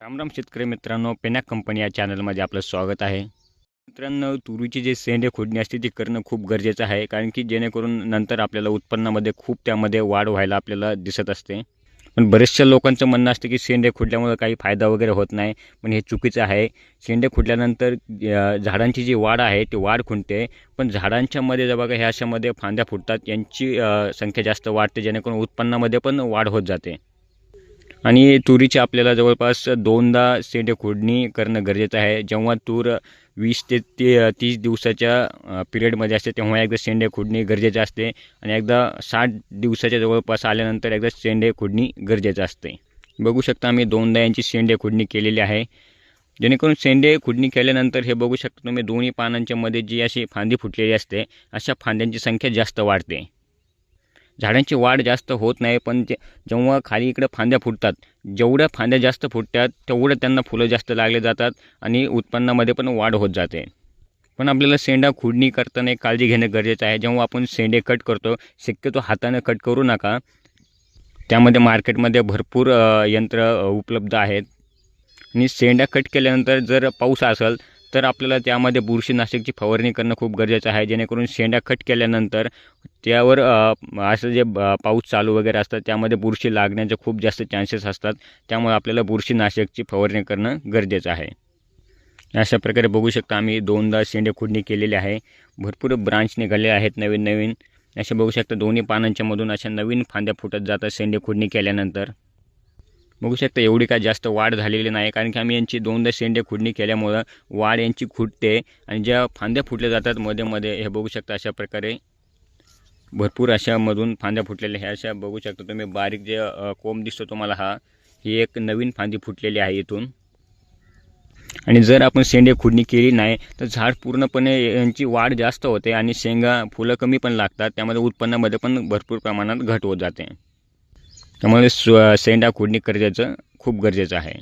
रामराम शेतकरी मित्रांनो पेनॅक कंपनी या चॅनलमध्ये आपलं स्वागत आहे. मित्रांनो तुरीची जे सेंडे खोडणी असते ती करणं खूप गरजेचं आहे कारण की जेणेकरून नंतर आपल्याला उत्पन्नामध्ये खूप त्यामध्ये वाढ व्हायला आपल्याला दिसत असते. पण बरेचशा लोकांचं म्हणणं असतं की शेंडे खुडल्यामुळे काही फायदा वगैरे होत नाही पण हे चुकीचं आहे. शेंडे खुडल्यानंतर झाडांची जी वाढ आहे ती वाढ खुंटते पण झाडांच्यामध्ये जर बघा ह्या अशामध्ये फांद्या फुटतात यांची संख्या जास्त वाढते जेणेकरून उत्पन्नामध्ये पण वाढ होत जाते. आणि तुरीची आपल्याला जवळपास दोनदा सेंडे खोडणी करणं गरजेचं आहे. जेव्हा तूर वीस ते ते तीस दिवसाच्या पिरियडमध्ये असते तेव्हा एकदा शेंडे खोडणी गरजेचं असते आणि एकदा साठ दिवसाच्या जवळपास आल्यानंतर एकदा शेंडे खोडणी गरजेचं असते. बघू शकता आम्ही दोनदा यांची शेंडे खोडणी केलेली आहे. जेणेकरून शेंडे खुडणी केल्यानंतर हे बघू शकता तुम्ही दोन्ही पानांच्या मध्ये जी अशी फांदी फुटलेली असते अशा फांद्यांची संख्या जास्त वाढते. झाडांची वाढ जास्त होत नाही पण जे जेव्हा खाली इकडं फांद्या फुटतात जेवढ्या फांद्या जास्त फुटतात तेवढं त्यांना फुलं जास्त लागले जातात आणि उत्पन्नामध्ये पण वाढ होत जाते. पण आपल्याला शेंडा खुडणी करताना एक काळजी घेणं गरजेचं आहे. जेव्हा आपण शेंडे कट करतो शक्यतो हाताने कट करू नका. त्यामध्ये मार्केटमध्ये भरपूर यंत्र उपलब्ध आहेत. आणि शेंडा कट केल्यानंतर जर पाऊस असेल तर आपल्याला त्यामध्ये बुरशीनाशकची फवारणी करणं खूप गरजेचं आहे. जेणेकरून शेंड्या कट केल्यानंतर त्यावर असं जे पाऊस चालू वगैरे असतात त्यामध्ये बुरशी लागण्याचे खूप जास्त चान्सेस असतात. त्यामुळे आपल्याला बुरशीनाशकची फवारणी करणं गरजेचं आहे. अशा प्रकारे बघू शकता आम्ही दोनदा शेंडे खुडणी केलेली आहे. भरपूर ब्रांच निघाले आहेत नवीन नवीन. असे बघू शकता दोन्ही पानांच्यामधून अशा नवीन फांद्या फुटत जातात शेंडे खुडणी केल्यानंतर. बघू शकता एवढी काय जास्त वाढ झालेली नाही कारण की आम्ही यांची दोनदा शेंडे खुडणी केल्यामुळं वाढ यांची खुटते आणि ज्या फांद्या फुटल्या जातात मध्ये मध्ये हे बघू शकता अशा प्रकारे. भरपूर अशामधून फांद्या फुटलेल्या ह्या अशा बघू शकता तुम्ही बारीक जे कोंब दिसतो तुम्हाला हा ही एक नवीन फांदी फुटलेली आहे इथून. आणि जर आपण शेंडे खुडणी केली नाही तर झाड पूर्णपणे यांची वाढ जास्त होते आणि शेंगा फुलं कमी पण लागतात त्यामध्ये उत्पन्नामध्ये पण भरपूर प्रमाणात घट होत जाते. त्यामुळे स्व सेंडा खोडणी गरजेचं खूप गरजेचं आहे.